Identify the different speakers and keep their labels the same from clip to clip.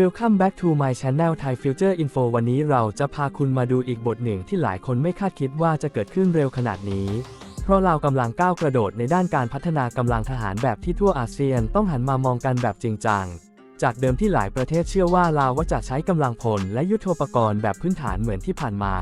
Speaker 1: Welcome back to my channel Thai Future Info วันนี้เราจะพาคุณมาดูอีกบทหนึ่งที่หลายคนไม่คาดคิดว่าจะเกิดขึ้นเร็วขนาดนี้ เพราะเรากำลังก้าวกระโดดในด้านการพัฒนากำลังทหารแบบที่ทั่วอาเซียนต้องหันมามองกันแบบจริงจัง จากเดิมที่หลายประเทศเชื่อว่าลาวว่าจะใช้กำลังพลและยุทโธปกรณ์แบบพื้นฐานเหมือนที่ผ่านมา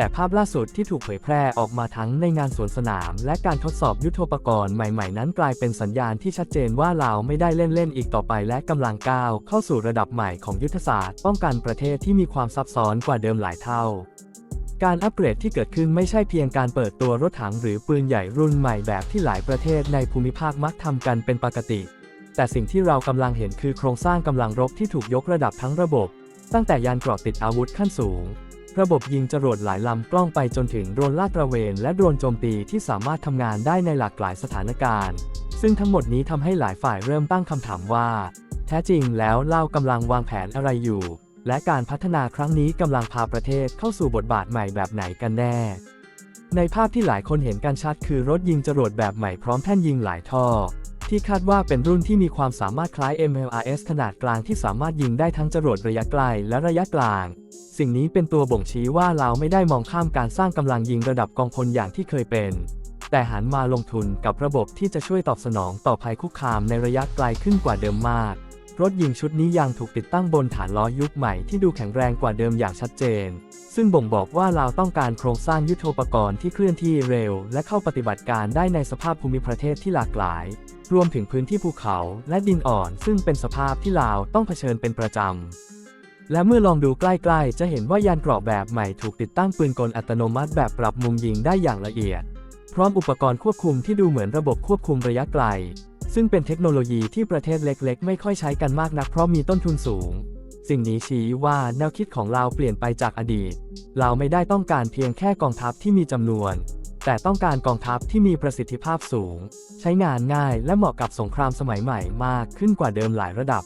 Speaker 1: แต่ภาพล่าสุดที่ถูกเผยแพร่ออกมาทั้งในงานสวนสนาม และการทดสอบยุทโธปกรณ์ใหม่ๆ นั้นกลายเป็นสัญญาณที่ชัดเจนว่าลาวไม่ได้เล่นๆอีกต่อไปและกำลังก้าวเข้าสู่ระดับใหม่ของยุทธศาสตร์ ป้องกันประเทศที่มีความซับซ้อนกว่าเดิมหลายเท่า การอัปเกรดที่เกิดขึ้นไม่ใช่เพียงการเปิดตัวรถถังหรือปืนใหญ่รุ่นใหม่แบบที่หลายประเทศในภูมิภาคมักทำกันเป็นปกติ แต่สิ่งที่เรากำลังเห็นคือโครงสร้างกำลังรบที่ถูกยกระดับทั้งระบบ ตั้งแต่ยานเกราะติดอาวุธขั้นสูง ระบบยิงจรวดหลายลำกล้องไปจนถึงโดรนลาดตระเวน และโดรนโจมตีที่สามารถทำงานได้ในหลากหลายสถานการณ์ ซึ่งทั้งหมดนี้ทำให้หลายฝ่ายเริ่มตั้งคำถามว่า แท้จริงแล้วเรากำลังวางแผนอะไรอยู่ และการพัฒนาครั้งนี้กำลังพาประเทศเข้าสู่บทบาทใหม่แบบไหนกันแน่ ในภาพที่หลายคนเห็นกันชัดคือรถยิงจรวดแบบใหม่พร้อมแท่นยิงหลายท่อ ที่คาดว่าเป็นรุ่นที่มีความสามารถคล้าย MLRS ขนาดกลางที่สามารถยิงได้ทั้งจรวดระยะไกลและระยะกลาง สิ่งนี้เป็นตัวบ่งชี้ว่าเราไม่ได้มองข้ามการสร้างกำลังยิงระดับกองพลอย่างที่เคยเป็น แต่หันมาลงทุนกับระบบที่จะช่วยตอบสนองต่อภัยคุกคามในระยะไกลขึ้นกว่าเดิมมาก รถยิงชุดนี้ยังถูกติดตั้งบนฐานล้อยุคใหม่ที่ดูแข็งแรงกว่าเดิมอย่างชัดเจน ซึ่งบ่งบอกว่าเราต้องการโครงสร้างยุทโธปกรณ์ที่เคลื่อนที่เร็ว และเข้าปฏิบัติการได้ในสภาพภูมิประเทศที่หลากหลาย รวมถึงพื้นที่ภูเขาและดินอ่อน ซึ่งเป็นสภาพที่ลาวต้องเผชิญเป็นประจำ และเมื่อลองดูใกล้ๆ จะเห็นว่ายานเกราะแบบใหม่ถูกติดตั้งปืนกลอัตโนมัติแบบปรับมุมยิงได้อย่างละเอียด พร้อมอุปกรณ์ควบคุมที่ดูเหมือนระบบควบคุมระยะไกล ซึ่งเป็นเทคโนโลยีที่ประเทศเล็กๆ ไม่ค่อยใช้กันมากนักเพราะมีต้นทุนสูงสิ่งนี้ชี้ว่าแนวคิดของเราเปลี่ยนไปจากอดีต เราไม่ได้ต้องการเพียงแค่กองทัพที่มีจำนวน แต่ต้องการกองทัพที่มีประสิทธิภาพสูง ใช้งานง่ายและเหมาะกับสงครามสมัยใหม่มากขึ้นกว่าเดิมหลายระดับ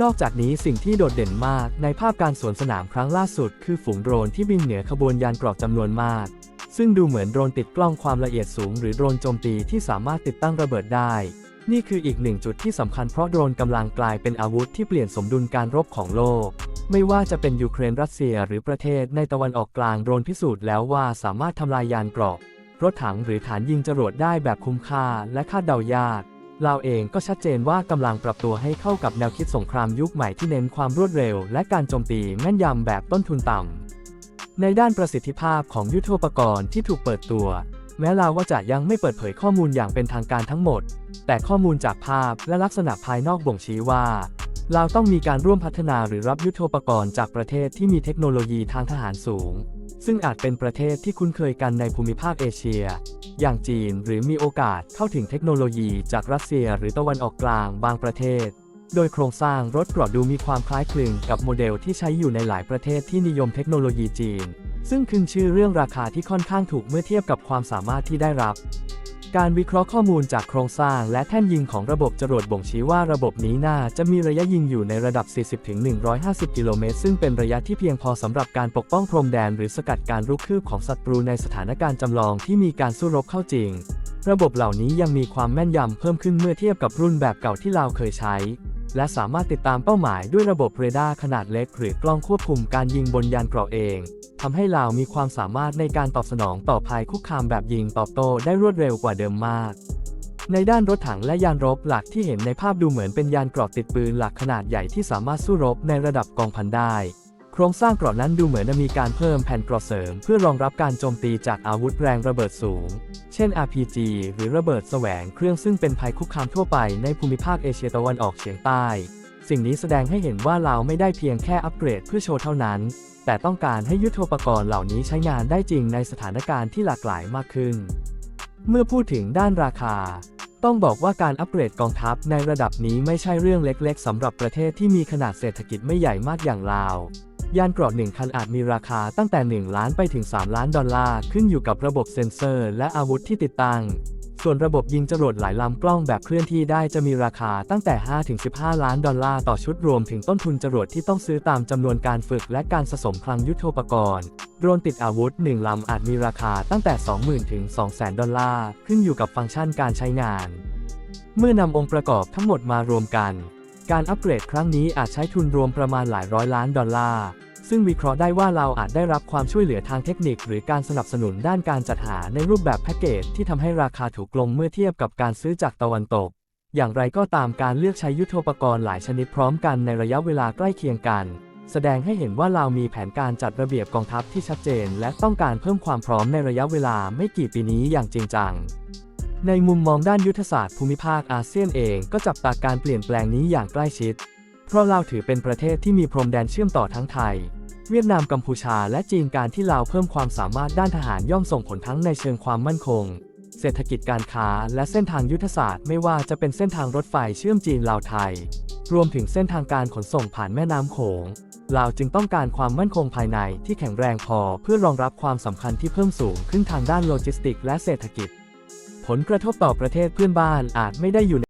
Speaker 1: นอกจากนี้สิ่งที่โดดเด่นมากในภาพการสวนสนามครั้งล่าสุด คือฝูงโดรนที่บินเหนือขบวนยานเกราะจำนวนมาก ซึ่งดูเหมือนโดรนติดกล้องความละเอียดสูง หรือโดรนโจมตีที่สามารถติดตั้งระเบิดได้ นี่คืออีกหนึ่งจุดที่สำคัญเพราะโดรนกำลังกลายเป็นอาวุธที่เปลี่ยนสมดุลการรบของโลก ไม่ว่าจะเป็นยูเครนรัสเซียหรือประเทศในตะวันออกกลางโดรนพิสูจน์แล้วว่าสามารถทำลายยานเกราะรถถังหรือฐานยิงจรวดได้แบบคุ้มค่าและคาดเดายากลาเองก็ชัดเจนว่ากำลังปรับตัวให้เข้ากับแนวคิดสงครามยุคใหม่ที่เน้นความรวดเร็ว และการโจมตีแม่นยำแบบต้นทุนต่ำในด้านประสิทธิภาพของยุทโธปกรณ์ที่ถูกเปิดตัว แม้ลาวว่าจะยังไม่เปิดเผยข้อมูลอย่างเป็นทางการทั้งหมด แต่ข้อมูลจากภาพและลักษณะภายนอกบ่งชี้ว่าลาวต้องมีการร่วมพัฒนาหรือรับยุทโธปกรณ์จากประเทศที่มีเทคโนโลยีทางทหารสูง ซึ่งอาจเป็นประเทศที่คุ้นเคยกันในภูมิภาคเอเชีย อย่างจีนหรือมีโอกาสเข้าถึงเทคโนโลยีจากรัสเซียหรือตะวันออกกลางบางประเทศ โดยโครงสร้างรถกราะดูมีความคล้ายคลึงกับโมเดลที่ใช้อยู่ในหลายประเทศที่นิยมเทคโนโลยีจีน ซึ่งขึ้นชื่อเรื่องราคาที่ค่อนข้างถูกเมื่อเทียบกับความสามารถที่ได้รับ การวิเคราะห์ข้อมูลจากโครงสร้างและแท่นยิงของระบบจรวดบ่งชี้ว่าระบบนี้น่าจะมีระยะยิงอยู่ในระดับ 40-150 กิโลเมตร ซึ่งเป็นระยะที่เพียงพอสำหรับการปกป้องพรมแดน หรือสกัดการรุกคืบของศัตรูในสถานการณ์จำลองที่มีการสู้รบเข้าจริง ระบบเหล่านี้ยังมีความแม่นยำเพิ่มขึ้นเมื่อเทียบกับรุ่นแบบเก่าที่เราเคยใช้ และสามารถติดตามเป้าหมายด้วยระบบเรดาร์ขนาดเล็กหรือกล้องควบคุมการยิงบนยานเกราะเองทำให้ลาวมีความสามารถในการตอบสนองต่อภัยคุกคามแบบยิงตอบโต้ได้รวดเร็วกว่าเดิมมากในด้านรถถังและยานรบหลักที่เห็นในภาพดูเหมือนเป็นยานเกราะติดปืนหลักขนาดใหญ่ที่สามารถสู้รบในระดับกองพันได้ โครงสร้างเกราะนั้นดูเหมือนจะมีการเพิ่มแผ่นเกราะเสริม เพื่อรองรับการโจมตีจากอาวุธแรงระเบิดสูง ช่น RPG หรือระเบิดแสวงเครื่องซึ่งเป็นภัยคุกคามทั่วไปในภูมิภาคเอเชียตะวันออกเฉียงใต้ สิ่งนี้แสดงให้เห็นว่าเราไม่ได้เพียงแค่อัปเกรดเพื่อโชว์เท่านั้น แต่ต้องการให้ยุทโธปกรณ์เหล่านี้ใช้งานได้จริงในสถานการณ์ที่หลากหลายมากขึ้น เมื่อพูดถึงด้านราคา ต้องบอกว่าการอัปเกรดกองทัพในระดับนี้ไม่ใช่เรื่องเล็กๆสำหรับประเทศที่มีขนาดเศรษฐกิจไม่ใหญ่มากอย่างลาว ยานเกราะหนึ่งคันอาจมีราคาตั้งแต่ 1 ล้านไปถึง 3 ล้านดอลลาร์ ขึ้นอยู่กับระบบเซ็นเซอร์ และอาวุธที่ติดตั้ง ส่วนระบบยิงจรวดหลายลำกล้องแบบเคลื่อนที่ได้จะมีราคาตั้งแต่ 5-15 ล้านดอลลาร์ต่อชุดรวมถึงต้นทุนจรวดที่ต้องซื้อตามจำนวนการฝึกและการสะสมคลังยุทโธปกรณ์ โดรนติดอาวุธ 1 ลำอาจมีราคาตั้งแต่ 20,000 ถึง 200,000 ดอลลาร์ ขึ้นอยู่กับฟังก์ชันการใช้งาน เมื่อนำองค์ประกอบทั้งหมดมารวมกัน การอัปเกรดครั้งนี้อาจใช้ทุนรวมประมาณหลายร้อยล้านดอลลาร์ ซึ่งวิเคราะห์ได้ว่าเราอาจได้รับความช่วยเหลือทางเทคนิค หรือการสนับสนุนด้านการจัดหาในรูปแบบแพ็กเกจที่ทำให้ราคาถูกลงเมื่อเทียบกับการซื้อจากตะวันตก อย่างไรก็ตามการเลือกใช้ยุทโธปกรณ์หลายชนิดพร้อมกันในระยะเวลาใกล้เคียงกัน แสดงให้เห็นว่าเรามีแผนการจัดระเบียบกองทัพที่ชัดเจน และต้องการเพิ่มความพร้อมในระยะเวลาไม่กี่ปีนี้อย่างจริงจัง ในมุมมองด้านยุทธศาสตร์ภูมิภาคอาเซียนเองก็จับตาการเปลี่ยนแปลงนี้อย่างใกล้ชิด เพราะเราถือเป็นประเทศที่มีพรมแดนเชื่อมต่อทั้งไทย เวียดนามกัมพูชาและจีนการที่ลาวเพิ่มความสามารถด้านทหารย่อมส่งผลทั้งในเชิงความมั่นคง เศรษฐกิจการค้า และเส้นทางยุทธศาสตร์ไม่ว่าจะเป็นเส้นทางรถไฟเชื่อมจีนลาวไทย รวมถึงเส้นทางการขนส่งผ่านแม่น้ำโขงลาวจึงต้องการความมั่นคงภายในที่แข็งแรงพอเพื่อรองรับความสำคัญที่เพิ่มสูงขึ้นทางด้านโลจิสติก และเศรษฐกิจ ผลกระทบต่อประเทศเพื่อนบ้านอาจไม่ได้อยู่ใน